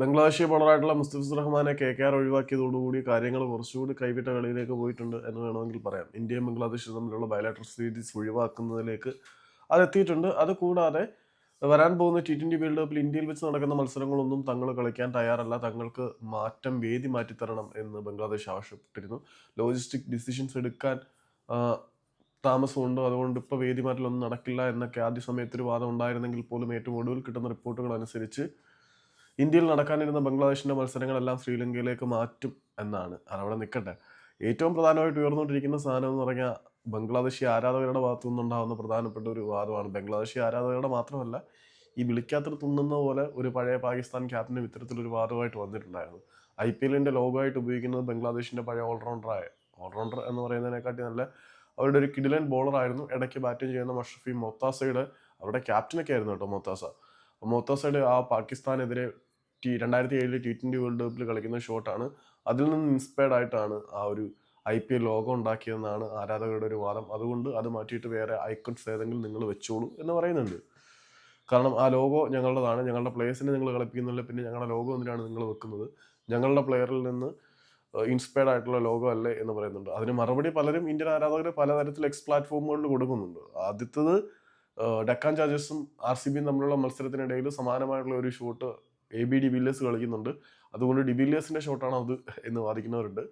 ബംഗ്ലാദേശി ബോളറായിട്ടുള്ള മുസ്തഫിസ് റഹ്മാനെ K K R ഒഴിവാക്കിയതോടുകൂടി കാര്യങ്ങൾ കുറച്ചുകൂടി കൈവിട്ട കളിയിലേക്ക് പോയിട്ടുണ്ട് എന്ന് വേണമെങ്കിൽ പറയാം. ഇന്ത്യയും ബംഗ്ലാദേശും തമ്മിലുള്ള ബയലാട്രൽ സീരീസ് ഒഴിവാക്കുന്നതിലേക്ക് അതെത്തിയിട്ടുണ്ട് അത് കൂടാതെ വരാൻ പോകുന്ന ടി ട്വന്റി വേൾഡ് കപ്പിൽ ഇന്ത്യയിൽ വെച്ച് നടക്കുന്ന മത്സരങ്ങളൊന്നും തങ്ങൾ കളിക്കാൻ തയ്യാറല്ല. തങ്ങൾക്ക് മാറ്റം വേദി മാറ്റിത്തരണം എന്ന് ബംഗ്ലാദേശ് ആവശ്യപ്പെട്ടിരുന്നു. ലോജിസ്റ്റിക് ഡിസിഷൻസ് എടുക്കാൻ താമസമുണ്ട്. അതുകൊണ്ട് ഇപ്പോൾ വേദി മാറ്റലൊന്നും നടക്കില്ല എന്നൊക്കെ ആദ്യ സമയത്തൊരു വാദം ഉണ്ടായിരുന്നെങ്കിൽ പോലും ഏറ്റവും ഒടുവിൽ കിട്ടുന്ന റിപ്പോർട്ടുകൾ അനുസരിച്ച് ഇന്ത്യയിൽ നടക്കാനിരുന്ന ബംഗ്ലാദേശിന്റെ മത്സരങ്ങളെല്ലാം ശ്രീലങ്കയിലേക്ക് മാറ്റും എന്നാണ്. അതവിടെ നിൽക്കട്ടെ ഏറ്റവും പ്രധാനമായിട്ട് ഉയർന്നുകൊണ്ടിരിക്കുന്ന സാധനം എന്ന് പറഞ്ഞാൽ ബംഗ്ലാദേശി ആരാധകരുടെ ഭാഗത്തു നിന്നുണ്ടാകുന്ന പ്രധാനപ്പെട്ട ഒരു വാദമാണ്. ബംഗ്ലാദേശി ആരാധകരുടെ മാത്രമല്ല ഈ വിളിക്കാത്തത് തുന്നുന്ന പോലെ ഒരു പഴയ പാകിസ്ഥാൻ ക്യാപ്റ്റനും ഇത്തരത്തിലൊരു വാദമായിട്ട് വന്നിട്ടുണ്ടായിരുന്നു. ഐ പി എല്ലിന്റെ ലോഗോയായിട്ട് ഉപയോഗിക്കുന്നത് ബംഗ്ലാദേശിന്റെ പഴയ ഓൾറൗണ്ടറായ ഓൾറൗണ്ടർ എന്ന് പറയുന്നതിനെക്കാട്ടി നല്ല അവരുടെ ഒരു കിഡിലൻ ബോളറായിരുന്നു ഇടയ്ക്ക് ബാറ്റിംഗ് ചെയ്യുന്ന മഷഫി മൊത്താസയുടെ അവരുടെ ക്യാപ്റ്റനൊക്കെ ആയിരുന്നു കേട്ടോ മൊത്താസ. മൊത്താസയുടെ ആ പാകിസ്ഥാനെതിരെ ടി രണ്ടായിരത്തി ഏഴിൽ ടി ട്വന്റി വേൾഡ് കപ്പിൽ കളിക്കുന്ന ഷോട്ടാണ്. അതിൽ നിന്ന് ഇൻസ്പയർഡ് ആയിട്ടാണ് ആ ഒരു ഐ പി എൽ ലോഗോ ഉണ്ടാക്കിയതെന്നാണ് ആരാധകരുടെ ഒരു വാദം. അതുകൊണ്ട് അത് മാറ്റിയിട്ട് വേറെ ഐക്കൺസ് ഏതെങ്കിലും നിങ്ങൾ വെച്ചോളൂ എന്ന് പറയുന്നുണ്ട്. കാരണം ആ ലോഗോ ഞങ്ങളുടേതാണ്. ഞങ്ങളുടെ പ്ലേയേഴ്സിനെ നിങ്ങൾ കളിപ്പിക്കുന്നില്ല. പിന്നെ ഞങ്ങളുടെ ലോഗോ എന്തിനാണ് നിങ്ങൾ വെക്കുന്നത്? ഞങ്ങളുടെ പ്ലെയറിൽ നിന്ന് ഇൻസ്പയർഡ് ആയിട്ടുള്ള ലോഗോ അല്ലേ എന്ന് പറയുന്നുണ്ട്. അതിന് മറുപടി പലരും ഇന്ത്യൻ ആരാധകർ പലതരത്തിൽ എക്സ് പ്ലാറ്റ്ഫോമുകളിൽ കൊടുക്കുന്നുണ്ട്. ആദ്യത്തത് ഡക്കാൻ ചാർജസും ആർ സി ബിയും തമ്മിലുള്ള മത്സരത്തിനിടയിൽ സമാനമായിട്ടുള്ള ഒരു ഷോട്ട് എ ബി ഡിവില്ലേഴ്സ് കളിക്കുന്നുണ്ട്. അതുകൊണ്ട് ഡിവില്ലേഴ്സിന്റെ ഷോട്ടാണ് അത് എന്ന് വാദിക്കുന്നവരുണ്ട്.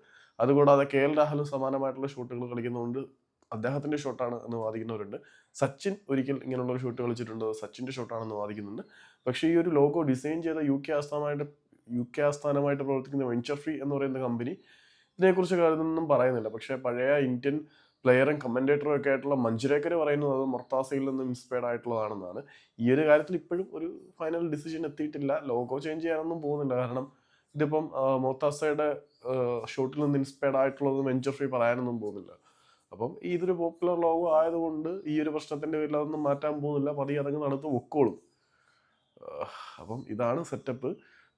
അതുകൂടാതെ കെ എൽ രാഹുലും സമാനമായിട്ടുള്ള ഷോട്ടുകൾ കളിക്കുന്നതുകൊണ്ട് അദ്ദേഹത്തിന്റെ ഷോട്ടാണ് എന്ന് വാദിക്കുന്നവരുണ്ട്. സച്ചിൻ ഒരിക്കൽ ഇങ്ങനെയുള്ള ഒരു ഷോട്ട് കളിച്ചിട്ടുണ്ട്? സച്ചിന്റെ ഷോട്ടാണെന്ന് വാദിക്കുന്നുണ്ട്. പക്ഷേ ഈ ഒരു ലോഗോ ഡിസൈൻ ചെയ്ത യു കെ ആസ്ഥാനമായിട്ട് യു കെ ആസ്ഥാനമായിട്ട് പ്രവർത്തിക്കുന്ന വെഞ്ചർ ഫ്രീ എന്ന് പറയുന്ന കമ്പനി ഇതിനെക്കുറിച്ച് കാര്യമൊന്നും പറയുന്നില്ല. പക്ഷേ പഴയ ഇന്ത്യൻ പ്ലെയറും കമന്റേറ്ററും ഒക്കെ ആയിട്ടുള്ള മഞ്ജുരേക്കർ പറയുന്നത് അത് മൊർത്താസയിൽ നിന്ന് ഇൻസ്പയർഡ് ആയിട്ടുള്ളതാണെന്നാണ്. ഈ ഒരു കാര്യത്തിൽ ഇപ്പോഴും ഒരു ഫൈനൽ ഡിസിഷൻ എത്തിയിട്ടില്ല. ലോഗോ ചേഞ്ച് ചെയ്യാനൊന്നും പോകുന്നില്ല. കാരണം ഇതിപ്പം മൊർത്താസയുടെ ഷോട്ടിൽ നിന്ന് ഇൻസ്പയർഡ് ആയിട്ടുള്ളത് വെഞ്ചർ ഫ്രീ പറയാനൊന്നും പോകുന്നില്ല. അപ്പം ഇതൊരു പോപ്പുലർ ലോഗോ ആയതുകൊണ്ട് ഈ ഒരു പ്രശ്നത്തിന്റെ പേരിൽ അതൊന്നും മാറ്റാൻ പോകുന്നില്ല. പതിയെ അതങ്ങ് നടത്ത് പൊക്കോളും. അപ്പം ഇതാണ് സെറ്റപ്പ്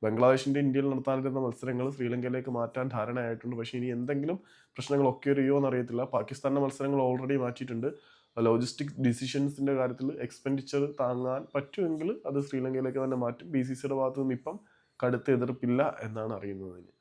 ബംഗ്ലാദേശിന്റെ ഇന്ത്യയിൽ നടത്താനിരുന്ന മത്സരങ്ങൾ ശ്രീലങ്കയിലേക്ക് മാറ്റാൻ ധാരണയായിട്ടുണ്ട്. പക്ഷേ ഇനി എന്തെങ്കിലും പ്രശ്നങ്ങളൊക്കെ ഒക്കെ അറിയോ എന്നറിയത്തില്ല. പാകിസ്ഥാന്റെ മത്സരങ്ങൾ ഓൾറെഡി മാറ്റിയിട്ടുണ്ട്. ലോജിസ്റ്റിക് ഡിസിഷൻസിന്റെ കാര്യത്തിൽ എക്സ്പെൻഡിച്ചർ താങ്ങാൻ പറ്റുമെങ്കിൽ അത് ശ്രീലങ്കയിലേക്ക് തന്നെ മാറ്റും. ബി സി സിയുടെ ഭാഗത്തു നിന്ന് ഇപ്പം കടുത്ത എതിർപ്പില്ല എന്നാണ് അറിയുന്നത്